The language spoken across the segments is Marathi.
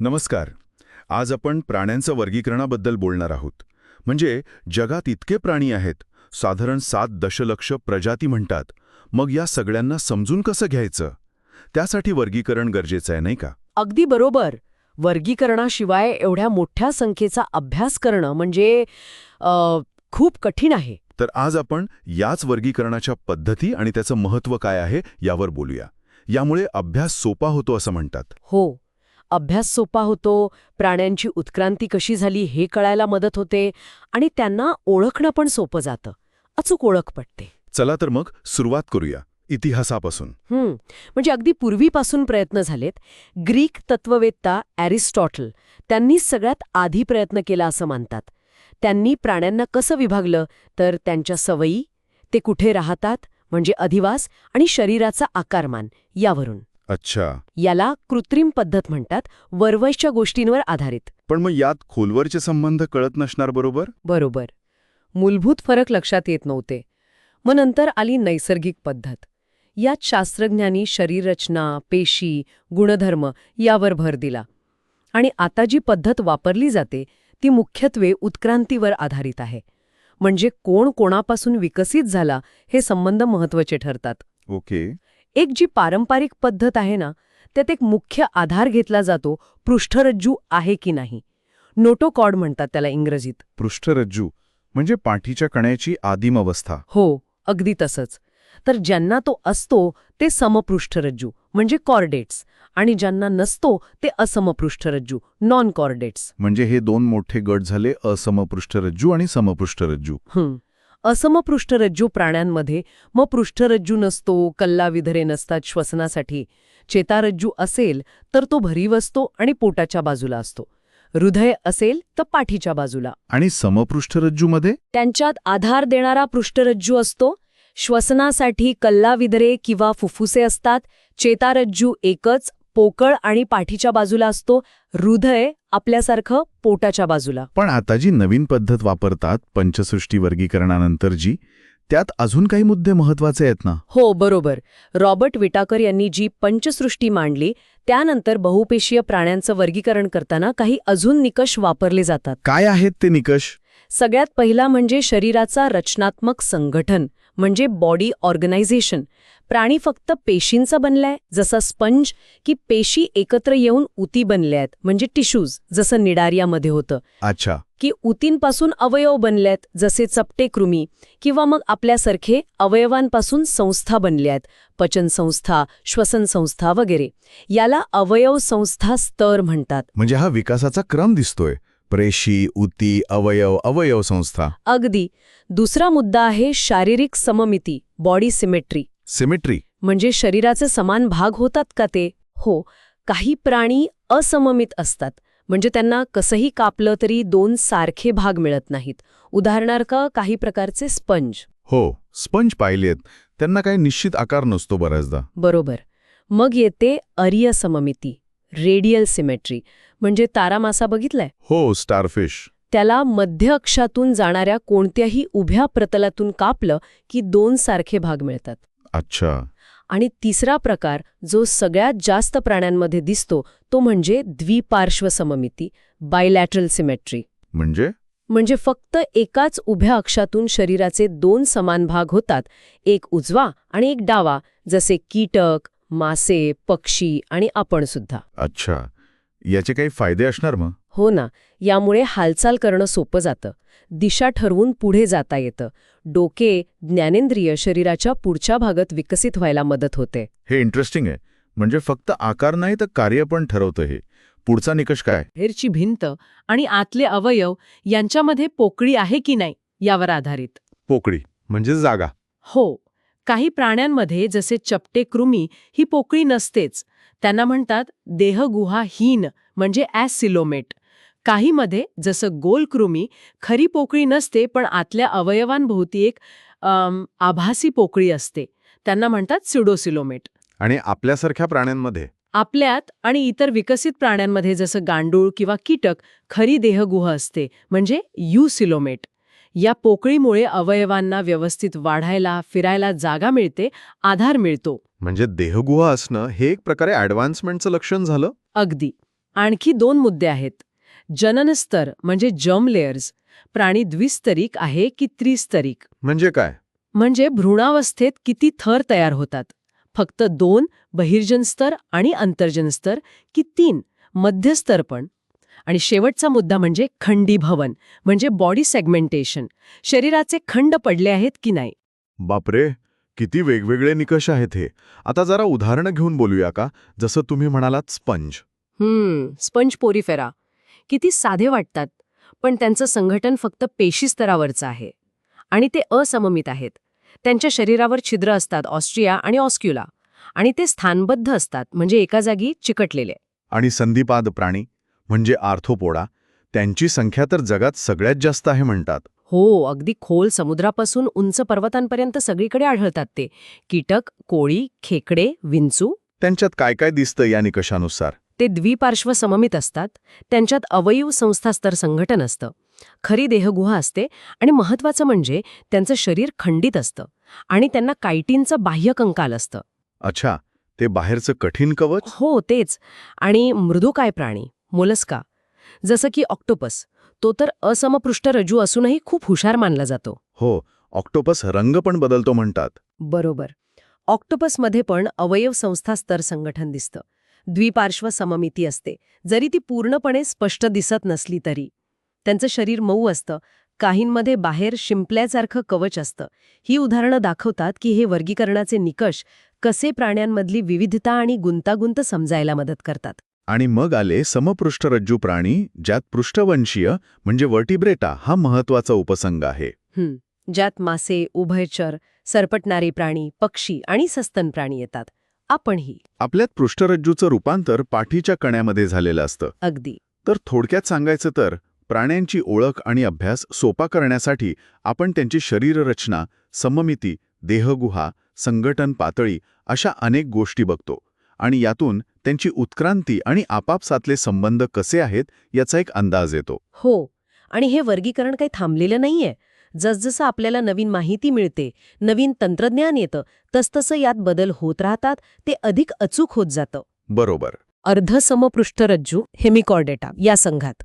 नमस्कार. आज आपण प्राण्यांचं वर्गीकरणाबद्दल बोलणार आहोत. म्हणजे जगात इतके प्राणी आहेत साधारण सात दशलक्ष प्रजाती म्हणतात. मग या सगळ्यांना समजून कसं घ्यायचं? त्यासाठी वर्गीकरण गरजेचं आहे नाही का? अगदी बरोबर. वर्गीकरणाशिवाय एवढ्या मोठ्या संख्येचा अभ्यास करणं म्हणजे अ, खूप कठीण आहे. तर आज आपण याच वर्गीकरणाच्या पद्धती आणि त्याचं महत्त्व काय आहे यावर बोलूया. यामुळे अभ्यास सोपा होतो असं म्हणतात. हो. अभ्यास सोपा होतो प्राण्यांची उत्क्रांती कशी झाली हे कळायला मदत होते आणि त्यांना ओळखणं पण सोपं जातं. अचूक ओळख पटते. चला तर मग सुरुवात करूया इतिहासापासून. म्हणजे अगदी पूर्वीपासून प्रयत्न झालेत. ग्रीक तत्ववेत्ता ॲरिस्टॉटल त्यांनी सगळ्यात आधी प्रयत्न केला असं मानतात. त्यांनी प्राण्यांना कसं विभागलं? तर त्यांच्या सवयी ते कुठे राहतात? म्हणजे अधिवास आणि शरीराचा आकारमान यावरून. अच्छा. याला कृत्रिम पद्धत म्हणतात वरवयच्या गोष्टींवर आधारित. पण मग यात खोलवरचे संबंध कळत नसणार बरोबर? बरोबर. मूलभूत फरक लक्षात येत नव्हते. मग नंतर आली नैसर्गिक पद्धत. यात शास्त्रज्ञांनी शरीररचना पेशी गुणधर्म यावर भर दिला. आणि आता जी पद्धत वापरली जाते ती मुख्यत्वे उत्क्रांतीवर आधारित आहे. म्हणजे कोण कोणापासून विकसित झाला हे संबंध महत्त्वाचे ठरतात. ओके. एक जी पारंपरिक पद्धत आहे ना त्यात एक मुख्य आधार घेतला जातो पृष्ठरज्जू आहे की नाही. नोटोकॉड म्हणतात त्याला इंग्रजीत. पृष्ठरज्जू म्हणजे पाठीच्या कण्याची आदिम अवस्था. हो अगदी तसंच. तर ज्यांना तो असतो ते समपृष्ठरज्जू म्हणजे कॉर्डेट्स. आणि ज्यांना नसतो ते असमपृष्ठरज्जू नॉन कॉर्डेट्स. म्हणजे हे दोन मोठे गट झाले असमपृष्ठरज्जू आणि समपृष्ठरज्जू. हं असमपृष्ठरज्जू प्राण्यांमध्ये मग पृष्ठरज्जू नसतो कल्लाविधरे नसतात श्वसनासाठी. चेतारज्जू असेल तर तो भरीव असतो आणि पोटाच्या बाजूला असतो. हृदय असेल तर पाठीच्या बाजूला. आणि समपृष्ठरज्जूमध्ये? त्यांच्यात आधार देणारा पृष्ठरज्जू असतो. श्वसनासाठी कल्लाविधरे किंवा फुफ्फुसे असतात. चेतारज्जू एकच पोकळ आणि पाठीच्या बाजूला असतो हृदय आपल्यासारखं पोटाच्या बाजूला. पण आता जी नवीन पद्धत वापरतात पंचसृष्टी वर्गीकरणानंतर जी त्यात अजून काही मुद्दे महत्त्वाचे आहेत ना? हो बरोबर. रॉबर्ट विटाकर यांनी जी पंचसृष्टी मांडली त्यानंतर बहुपेशीय प्राण्यांचं वर्गीकरण करताना काही अजून निकष वापरले जातात. काय आहेत ते निकष? सगळ्यात पहिला म्हणजे शरीराचा रचनात्मक संघटन म्हणजे बॉडी ऑर्गनायझेशन. प्राणी फक्त पेशींचा बनलाय जसा स्पंज की पेशी एकत्र येऊन उती बनल्यात म्हणजे टिश्यूज जसं निडारियामध्ये होतं. अच्छा. की उतींपासून अवयव बनल्यात जसे चपटे कृमी किंवा मग आपल्यासारखे अवयवांपासून संस्था बनल्यात पचनसंस्था श्वसनसंस्था वगैरे. याला अवयव संस्था स्तर म्हणतात. म्हणजे हा विकासाचा क्रम दिसतोय. प्रेशी उती अवयव अवयव संस्था. अगदी. दुसरा मुद्दा आहे शारीरिक सममिती बॉडी सिमेट्री सिमेट्री म्हणजे शरीराचे समान भाग होतात का ते? हो. काही प्राणी असममित असतात. म्हणजे त्यांना कसंही कापलं तरी दोन सारखे भाग मिळत नाहीत. उदाहरणार्थ काही प्रकारचे स्पंज. हो. स्पंज पाहिलेत. त्यांना काही निश्चित आकार नसतो बऱ्याचदा. बरोबर. मग येते अरिय सममिती. Radial symmetry. म्हणजे तारामासा बघितलाय? हो स्टारफिश. त्याला मध्य अक्षातून जाणाऱ्या कोणत्याही उभ्या प्रतलातून कापलं की दोन सारखे भाग मिळतात. अच्छा. आणि तिसरा प्रकार जो सगळ्यात जास्त प्राण्यांमध्ये दिसतो तो म्हणजे द्विपार्श्व सममिती बायलॅटरल सिमेट्री म्हणजे? म्हणजे फक्त एकाच उभ्या अक्षातून शरीराचे दोन समान भाग होतात एक उजवा आणि एक डावा जसे कीटक मासे पक्षी आणि आपण सुद्धा. अच्छा. याचे काही फायदे असणार मग? हो ना. यामुळे हालचाल करणं सोपं जातं. दिशा ठरवून पुढे जाता येतं. डोके ज्ञानेंद्रिय शरीराच्या पुढच्या भागात विकसित व्हायला मदत होते. हे इंटरेस्टिंग आहे. म्हणजे फक्त आकार नाही तर कार्य पण ठरवतं हे. पुढचा निकष काय? बाहेरची भिंत आणि आतले अवयव यांच्यामध्ये पोकळी आहे की नाही यावर आधारित? पोकळी म्हणजे जागा. हो. काही प्राण्यांमध्ये जसे चपटे कृमी ही पोकळी नसतेच. त्यांना म्हणतात देहगुहाहीन म्हणजे ॲसिलोमेट. काहीमध्ये जसं गोल कृमी खरी पोकळी नसते पण आतल्या अवयवांभोवती एक आभासी पोकळी असते. त्यांना म्हणतात सिडोसिलोमेट. आणि आपल्यासारख्या प्राण्यांमध्ये? आपल्यात आणि इतर विकसित प्राण्यांमध्ये जसं गांडूळ किंवा कीटक खरी देहगुहा असते म्हणजे युसिलोमेट. या पोकळीमुळे अवयवांना व्यवस्थित वाढायला फिरायला जागा मिळते आधार मिळतो. म्हणजे देहगुहा असणं हे एक प्रकारे ॲडव्हान्समेंटचं लक्षण झालं? अगदी. आणखी दोन मुद्दे आहेत. जननस्तर म्हणजे जर्म लेयर्स प्राणी द्विस्तरिक आहे की त्रिस्तरिक? म्हणजे काय? म्हणजे भ्रूणावस्थेत किती थर तयार होतात? फक्त दोन बहिर्जन स्तर आणि अंतर्जन स्तर की तीन मध्यस्तर पण? आणि शेवटचा मुद्दा म्हणजे खंडीभवन म्हणजे बॉडी सेगमेंटेशन शरीराचे खंड पडले आहेत की नाही? बापरे किती वेगवेगळे निकष आहेत हे. आता जरा उदाहरणं घेऊन बोलूया का? जसं तुम्ही म्हणालात स्पंज. हम्म स्पंज पोरीफेरा. किती साधे वाटतात पण त्यांचं संघटन फक्त पेशी स्तरावरचं आहे. आणि ते असममित आहेत. त्यांच्या शरीरावर छिद्र असतात ऑस्ट्रिया आणि ऑस्क्युला. आणि ते स्थानबद्ध असतात म्हणजे एका जागी चिकटलेले. आणि संधिपाद प्राणी? म्हणजे आर्थोपोडा त्यांची संख्या तर जगात सगळ्यात जास्त आहे म्हणतात. हो अगदी खोल समुद्रापासून उंच पर्वतांपर्यंत सगळीकडे आढळतात ते. कीटक कोळी खेकडे विंचू. त्यांच्यात काय काय दिसतं या निकषानुसार? ते द्विपार्श्व सममित असतात. त्यांच्यात अवयव संस्थास्तर संघटन असतं. खरी देहगुहा असते आणि महत्वाचं म्हणजे त्यांचं शरीर खंडित असतं आणि त्यांना कायटीनचं बाह्य कंकाल असतं. अच्छा ते बाहेरचं कठीण कवच? हो तेच. आणि मृदुकाय प्राणी? मोलस्का. जसं की ऑक्टोपस तो तर असमपृष्ठ रज्जू असूनही खूप हुशार मानला जातो. हो ऑक्टोपस रंग पण बदलतो म्हणतात. बरोबर. ऑक्टोपसमध्ये पण अवयव संस्था स्तर संघटन दिसतं. द्विपार्श्व सममिती असते. जरी ती पूर्णपणे स्पष्ट दिसत नसली तरी. त्यांचं शरीर मऊ असतं. काहींमध्ये बाहेर शिंपल्यासारखं कवच असतं. ही उदाहरणं दाखवतात की हे वर्गीकरणाचे निकष कसे प्राण्यांमधली विविधता आणि गुंतागुंत समजायला मदत करतात. आणि मग आले समपृष्ठरज्जू प्राणी ज्यात पृष्ठवंशीय म्हणजे वर्टिब्रेटा हा महत्त्वाचा उपसंग आहे. ज्यात मासे उभयचर सरपटणारे प्राणी पक्षी आणि सस्तन प्राणी येतात. आपणही. आपल्यात पृष्ठरज्जूचं रूपांतर पाठीच्या कण्यामध्ये झालेलं असतं. अगदी. तर थोडक्यात सांगायचं तर प्राण्यांची ओळख आणि अभ्यास सोपा करण्यासाठी आपण त्यांची शरीररचना सममिती देहगुहा संघटन पातळी अशा अनेक गोष्टी बघतो. आणि यातून त्यांची उत्क्रांती आणि आपापसातले संबंध कसे आहेत याचा एक अंदाज येतो. हो आणि हे वर्गीकरण काही थांबलेलं नाहीये. जसजसं आपल्याला नवीन माहिती मिळते नवीन तंत्रज्ञान येतं तसतसं यात बदल होत राहतात ते अधिक अचूक होत जातं. बरोबर. अर्धसमपृष्ठरज्जू हेमिकॉर्डेटा या संघात.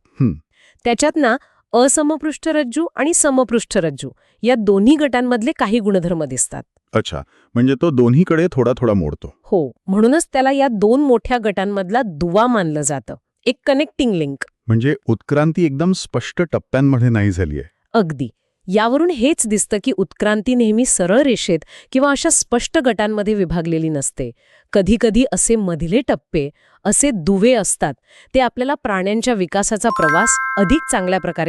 त्याच्यात ना असमपृष्ठरज्जू आणि समपृष्ठरज्जू या दोन्ही गटांमधले काही गुणधर्म दिसतात. अच्छा म्हणजे तो दोन्हीकडे थोडा थोडा मोडतो. हो म्हणूनच त्याला या दोन मोठ्या गटांमधला दुवा मानलं जातं. एक कनेक्टिंग लिंक म्हणजे उत्क्रांती एकदम स्पष्ट टप्प्यांमध्ये नाही झालीय अगदी. यावरून हेच दिसतं की उत्क्रांती नेहमी सरळ रेषेत किंवा अशा स्पष्ट गटांमध्ये विभागलेली नसते. कधीकधी असे मधले टप्पे असे दुवे असतात. ते आपल्याला प्राण्यांच्या विकासाचा प्रवास अधिक चांगल्या प्रकारे